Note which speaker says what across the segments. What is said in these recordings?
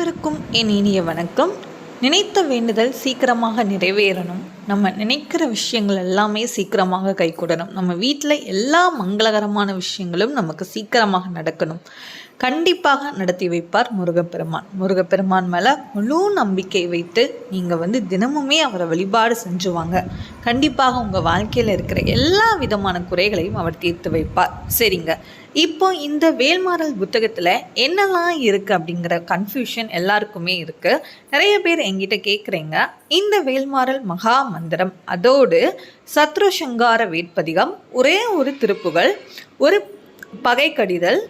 Speaker 1: அனைவருக்கும் என் இனிய வணக்கம். நினைத்த வேண்டுதல் சீக்கிரமாக நிறைவேறணும். நம்ம நினைக்கிற விஷயங்கள் எல்லாமே சீக்கிரமாக கைகூடணும். நம்ம வீட்டில் எல்லா மங்களகரமான விஷயங்களும் நமக்கு சீக்கிரமாக நடக்கணும். கண்டிப்பாக நடத்தி வைப்பார் முருகப்பெருமான். முருகப்பெருமான் மேலே முழு நம்பிக்கை வைத்து நீங்கள் வந்து தினமுமே அவரை வழிபாடு செஞ்சுவாங்க. கண்டிப்பாக உங்கள் வாழ்க்கையில் இருக்கிற எல்லா விதமான குறைகளையும் அவர் தீர்த்து வைப்பார். சரிங்க. இப்போ இந்த வேல்மாறல் புத்தகத்தில் என்னெல்லாம் இருக்குது அப்படிங்கிற கன்ஃபியூஷன் எல்லாருக்குமே இருக்குது நிறைய பேர் எங்கிட்ட கேட்குறீங்க இந்த வேல்மாறல் மகா மந்திரம் அதோடு சத்ருசங்கார வேட்பதிகம் ஒரே ஒரு திருப்புகள் ஒரு பகை கடிதல்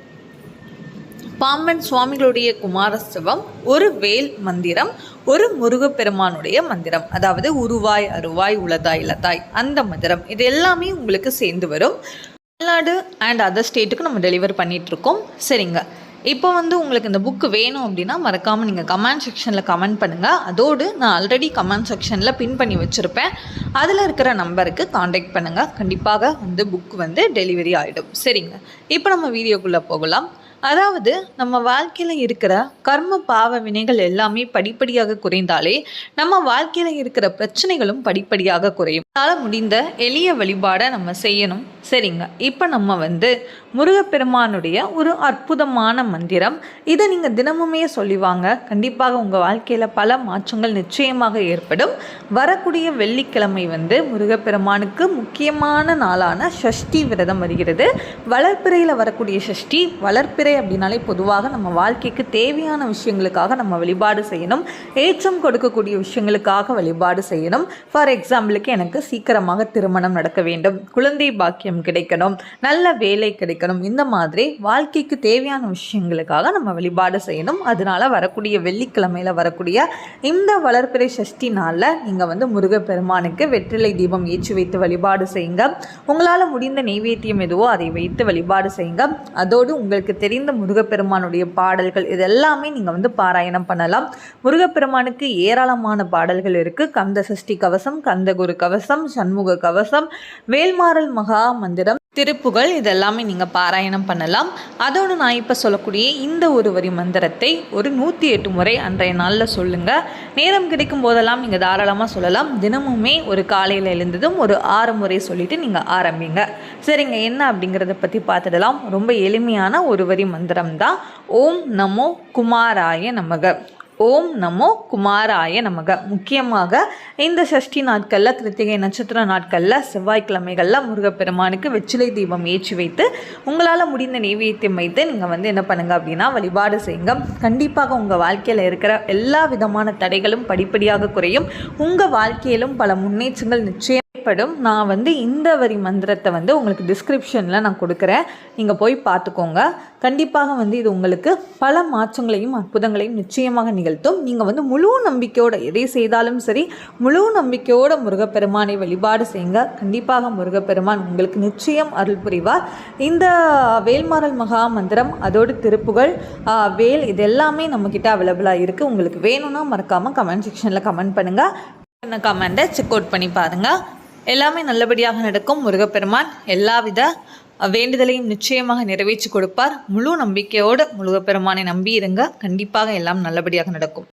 Speaker 1: பாம்பன் சுவாமிகளுடைய குமாரஸ்தவம் ஒரு வேல் மந்திரம் ஒரு முருகப்பெருமானுடைய மந்திரம் அதாவது உருவாய் அருவாய் உலதாய் இலதாய் அந்த மந்திரம். இது எல்லாமே உங்களுக்கு சேர்ந்து வரும். தமிழ்நாடு அண்ட் அதர் ஸ்டேட்டுக்கு நம்ம டெலிவர் பண்ணிகிட்ருக்கோம் சரிங்க. இப்போ வந்து உங்களுக்கு இந்த புக்கு வேணும் அப்படின்னா மறக்காமல் நீங்கள் கமெண்ட் செக்ஷனில் கமெண்ட் பண்ணுங்கள் அதோடு நான் ஆல்ரெடி கமெண்ட் செக்ஷனில் பின் பண்ணி வச்சுருப்பேன். அதில் இருக்கிற நம்பருக்கு காண்டாக்ட் பண்ணுங்கள் கண்டிப்பாக வந்து புக் வந்து டெலிவரி ஆகிடும் சரிங்க. இப்போ நம்ம வீடியோக்குள்ளே போகலாம். அதாவது நம்ம வாழ்க்கையில் இருக்கிற கர்ம பாவ வினைகள் எல்லாமே படிப்படியாக குறைந்தாலே நம்ம வாழ்க்கையில் இருக்கிற பிரச்சனைகளும் படிப்படியாக குறையும். நம்மளால் முடிந்த எளிய வழிபாடை நம்ம செய்யணும். சரிங்க. இப்போ நம்ம வந்து முருகப்பெருமானுடைய ஒரு அற்புதமான மந்திரம். இதை நீங்கள் தினமுமே சொல்லிவாங்க கண்டிப்பாக உங்கள் வாழ்க்கையில் பல மாற்றங்கள் நிச்சயமாக ஏற்படும். வரக்கூடிய வெள்ளிக்கிழமை வந்து முருகப்பெருமானுக்கு முக்கியமான நாளான ஷஷ்டி விரதம் வருகிறது. வளர்ப்பிறையில் வரக்கூடிய ஷஷ்டி வளர்ப்பிறை அப்படின்னாலே பொதுவாக நம்ம வாழ்க்கைக்கு தேவையான விஷயங்களுக்காக நம்ம வழிபாடு செய்யணும். ஏற்றம் கொடுக்கக்கூடிய விஷயங்களுக்காக வழிபாடு செய்யணும். ஃபார் எக்ஸாம்பிளுக்கு எனக்கு சீக்கிரமாக திருமணம் நடக்க வேண்டும். குழந்தை பாக்கியம் கிடைக்கணும். நல்ல வேலை கிடைக்கணும். இந்த மாதிரி வாழ்க்கைக்கு தேவையான விஷயங்களுக்காக நம்ம வழிபாடு செய்யணும். அதனால வரக்கூடிய வெள்ளிக்கிழமையில் வரக்கூடிய இந்த வளர்ப்பிறை சஷ்டி நாளில் நீங்கள் வந்து முருகப்பெருமானுக்கு வெற்றிலை தீபம் ஏற்றி வைத்து வழிபாடு செய்யுங்க. உங்களால் முடிந்த நெய்வேத்தியம் எதுவோ அதை வைத்து வழிபாடு செய்யுங்க. அதோடு உங்களுக்கு தெரிந்த முருகப்பெருமானுடைய பாடல்கள் இதெல்லாமே நீங்கள் வந்து பாராயணம் பண்ணலாம். முருகப்பெருமானுக்கு ஏராளமான பாடல்கள் இருக்குது கந்த சஷ்டி கவசம் கந்தகுரு கவசம் சண்முக கவசம் வேல்மாறல் மகா மந்திரம் திருப்புகள் இதெல்லாமே நீங்கள் பாராயணம் பண்ணலாம். அதோடு நான் இப்போ சொல்லக்கூடிய இந்த ஒரு வரி மந்திரத்தை ஒரு நூற்றி எட்டு முறை அன்றைய நாளில் சொல்லுங்கள் நேரம் கிடைக்கும் போதெல்லாம் நீங்கள் தாராளமாக சொல்லலாம். தினமுமே ஒரு காலையில் எழுந்ததும் ஒரு ஆறு முறை சொல்லிவிட்டு நீங்கள் ஆரம்பிங்க. சரிங்க என்ன அப்படிங்கிறத பற்றி பார்த்துடலாம். ரொம்ப எளிமையான ஒரு வரி மந்திரம் தான் ஓம் நமோ குமாராய நமக. ஓம் நமோ குமாராய நமக. முக்கியமாக இந்த சஷ்டி நாட்களில் கிருத்திகை நட்சத்திர நாட்களில் செவ்வாய்க்கிழமைகளில் முருகப்பெருமானுக்கு வெற்றிலை தீபம் ஏற்றி வைத்து உங்களால் முடிந்த நெய்வேத்தியம் வைத்து நீங்கள் வந்து என்ன பண்ணுங்கள் அப்படின்னா வழிபாடு செய்யுங்க. கண்டிப்பாக உங்கள் வாழ்க்கையில் இருக்கிற எல்லா விதமான தடைகளும் படிப்படியாக குறையும். உங்கள் வாழ்க்கையிலும் பல முன்னேற்றங்கள் நிச்சயம் ஏற்படும் நான் வந்து இந்த வரி மந்திரத்தை வந்து உங்களுக்கு டிஸ்கிரிப்ஷனில் நான் கொடுக்குறேன். நீங்கள் போய் பார்த்துக்கோங்க. கண்டிப்பாக வந்து இது உங்களுக்கு பல மாற்றங்களையும் அற்புதங்களையும் நிச்சயமாக நிகழ்த்தும். நீங்கள் வந்து முழு நம்பிக்கையோடு எதை செய்தாலும் சரி முழு நம்பிக்கையோடு முருகப்பெருமானை வழிபாடு செய்யுங்க. கண்டிப்பாக முருகப்பெருமான் உங்களுக்கு நிச்சயம் அருள் புரிவார். இந்த வேல்மாறல் மகா மந்திரம் அதோடு திருப்புகள் வேல் இது எல்லாமே நம்மக்கிட்ட அவைலபிளாக இருக்குது உங்களுக்கு வேணும்னா மறக்காமல் கமெண்ட் செக்ஷனில் கமெண்ட் பண்ணுங்கள் கமெண்ட்டை செக் அவுட் பண்ணி பாருங்கள் எல்லாமே நல்லபடியாக நடக்கும் முருகப்பெருமான். எல்லாவித வேண்டுதலையும் நிச்சயமாக நிறைவேற்றி கொடுப்பார். முழு நம்பிக்கையோடு முருகப்பெருமானை நம்பி இருங்க கண்டிப்பாக எல்லாம் நல்லபடியாக நடக்கும்.